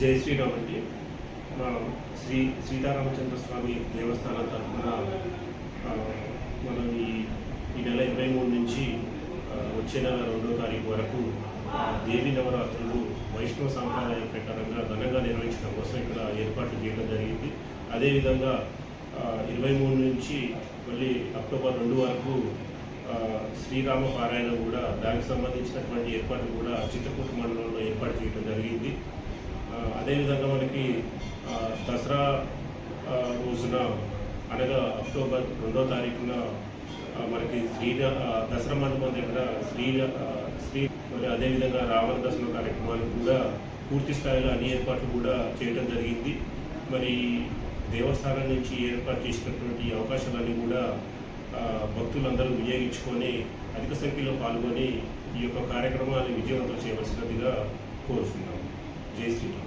జై శ్రీరామ్ అండి. మా శ్రీ సీతారామచంద్ర స్వామి దేవస్థానం తరఫున మనం ఈ ఈ నెల ఇరవై మూడు నుంచి వచ్చే నెల రెండో తారీఖు వరకు దేవి నవరాత్రులు వైష్ణవ సాంప్రదాయం ప్రకారంగా ఘనంగా నిర్వహించడం కోసం ఇక్కడ ఏర్పాట్లు చేయడం జరిగింది. అదేవిధంగా ఇరవై మూడు నుంచి మళ్ళీ అక్టోబర్ రెండు వరకు శ్రీరామ పారాయణ కూడా దానికి సంబంధించినటువంటి ఏర్పాట్లు కూడా చిత్రకూట మండలంలో ఏర్పాటు చేయడం అదేవిధంగా మనకి దసరా రోజున అనగా అక్టోబర్ రెండో తారీఖున మనకి శ్రీ దసరా మండపం దగ్గర శ్రీ శ్రీ మరి అదేవిధంగా రావణ దర్శన కార్యక్రమాలు కూడా పూర్తి స్థాయిలో అన్ని ఏర్పాట్లు కూడా చేయడం జరిగింది. మరి దేవస్థానం నుంచి ఏర్పాటు చేసినటువంటి అవకాశాలన్నీ కూడా భక్తులందరూ వినియోగించుకొని అధిక సంఖ్యలో పాల్గొని ఈ యొక్క కార్యక్రమాన్ని విజయవంతం చేయవలసినదిగా కోరుతున్నాం జై శ్రీరామ్.